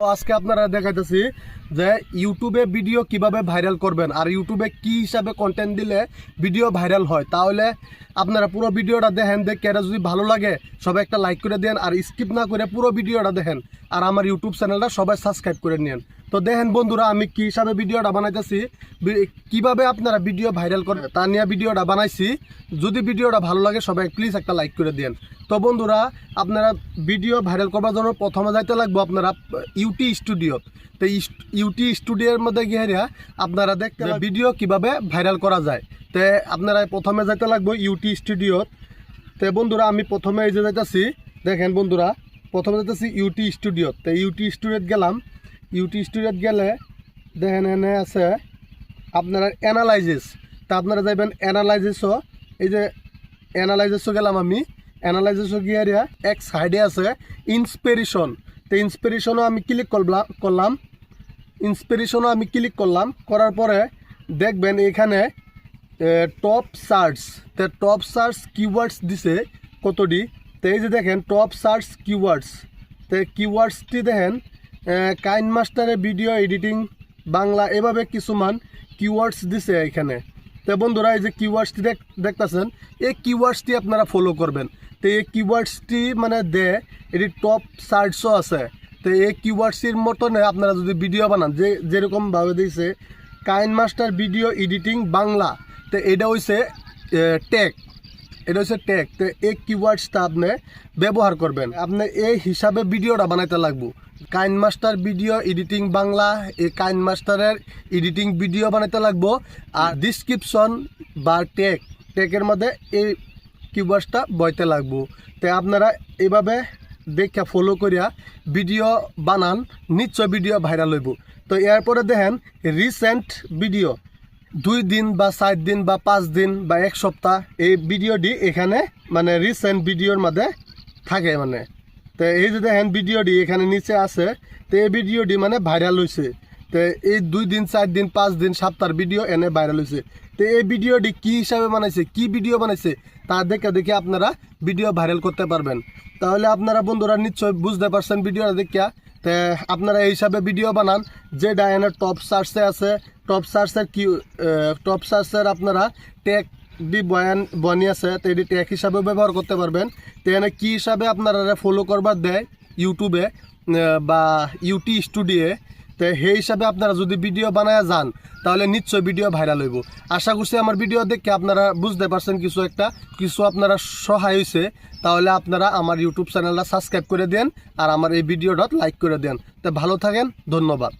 আজকে আপনারা দেখাইতেছি যে ইউটিউবে ভিডিও কীভাবে ভাইরাল করবেন আর ইউটিউবে কি হিসাবে কন্টেন্ট দিলে ভিডিও ভাইরাল হয়, তাহলে আপনারা পুরো ভিডিওটা দেখেন, দেখে যদি ভালো লাগে, সবাই একটা লাইক করে দেন আর স্কিপ না করে পুরো ভিডিওটা দেখেন। আর আমার ইউটিউব চ্যানেলটা সবাই সাবস্ক্রাইব করে নেন তো দেখেন বন্ধুরা, আমি কি হিসাবে ভিডিওটা বানাইতেছি? কীভাবে আপনারা ভিডিও ভাইরাল করে তা নিয়ে ভিডিওটা বানাইছি। যদি ভিডিওটা ভালো লাগে, সবাই প্লিজ একটা লাইক করে দেন। তো বন্ধুরা, আপনারা ভিডিও ভাইরাল করবার জন্য প্রথমে যাইতে লাগবো আপনারা ইউটি স্টুডিও তো ইউটি স্টুডিওর মধ্যে গিয়ে আপনারা দেখতে ভিডিও কীভাবে ভাইরাল করা যায়। তো আপনারা প্রথমে যাইতে লাগবো ইউটি স্টুডিও তো বন্ধুরা, আমি প্রথমে এই যে যাইতেছি, দেখেন বন্ধুরা, প্রথমে যাইতেছি ইউটি স্টুডিও তো ইউটি স্টুডিওত গেলাম। ইউটি স্টুডিওত গেলে দেখেন এনে আছে আপনারা অ্যানালাইজিস তা আপনারা যাইবেন অ্যানালাইজিসও এই যে অ্যানালাইজিসও গেলাম আমি। অ্যানালাইজিসও গিয়ে এক সাইডে আছে ইন্সপিরেশন তো ইন্সপিরেশনও আমি ক্লিক করলাম। করলাম ইন্সপিরেশনও আমি ক্লিক করলাম। করার পরে দেখবেন এখানে টপ সার্চ তো টপ সার্চ কিওয়ার্ডস দিছে কতটি? তো এই যে দেখেন টপ সার্চ কিওয়ার্ডস তো কিওয়ার্ডসটি দেখেন কাইন মাস্টারের ভিডিও এডিটিং, বাংলা এভাবে কিছুমান কিওয়ার্ডস দিছে এখানে। তো বন্ধুরা, এই যে কিওয়ার্ডসটি দেখ, দেখতেছেন, এই কিওয়ার্ডসটি আপনারা ফলো করবেন। তো এই কিওয়ার্ডসটি মানে দে, এটি টপ সার্চও আছে। তো এই কিওয়ার্ডসটির মতনে আপনারা যদি ভিডিও বানান, যে, যেরকমভাবে দিয়েছে কাইন মাস্টার ভিডিও এডিটিং বাংলা। তো এটা হইছে টেক এটা হচ্ছে ট্যাগ তো এই কিওয়ার্ডসটা আপনি ব্যবহার করবেন। আপনি এই হিসাবে ভিডিওটা বানাইতে লাগবো। কাইন মাস্টার ভিডিও, এডিটিং বাংলা, এই কাইন মাস্টারের এডিটিং ভিডিও বানাইতে লাগবো। আর ডিসক্রিপশন বা ট্যাগ ট্যাগের মধ্যে এই কিওয়ার্ডসটা বইতে লাগবো। তো আপনারা এইভাবে দেখে ফলো করিয়া ভিডিও বানান, নিশ্চয় ভিডিও ভাইরাল হইব। তো এরপরে দেখেন রিসেন্ট ভিডিও দুই দিন বা চার দিন বা পাঁচ দিন বা এক সপ্তাহ এই ভিডিওটি এখানে মানে রিসেন্ট ভিডিওর মধ্যে থাকে মানে। তো এই যে দেখেন ভিডিওটি এখানে নিচে আছে, তো এই ভিডিওটি মানে ভাইরাল হয়েছে তো এই দুই দিন, চার দিন, পাঁচ দিন সপ্তাহ ভিডিও এনে ভাইরাল হয়েছে তো এই ভিডিওটি কি হিসাবে বানাইছে, কি ভিডিও বানাইছে, তা দেখে দেখে আপনারা ভিডিও ভাইরাল করতে পারবেন। তাহলে আপনারা বন্ধুরা নিশ্চয় বুঝতে পারছেন ভিডিওটা দেখিয়া। তে আপনারা এই হিসাবে ভিডিও বানান, যে ডায়নের টপ সার্চে আছে টপ সার্চের কি টপ সার্চের আপনারা ট্যাগ দি বয়ান, বনি আছে, তো এটি ট্যাগ হিসাবে ব্যবহার করতে পারবেন। তো এখানে কী হিসাবে আপনারা ফলো করবার দেয় ইউটিউবে বা ইউটি স্টুডিওয়ে তো সেই হিসাবে আপনারা যদি ভিডিও বানায় যান, তাহলে নিশ্চয় ভিডিও ভাইরাল হইব। আশা করছি আমার ভিডিও দেখে আপনারা বুঝতে পারছেন কিছু একটা, কিছু আপনারা সহায় হয়েছে তাহলে আপনারা আমার ইউটিউব চ্যানেলটা সাবস্ক্রাইব করে দেন আর আমার এই ভিডিওটা লাইক করে দেন। তো ভালো থাকেন, ধন্যবাদ।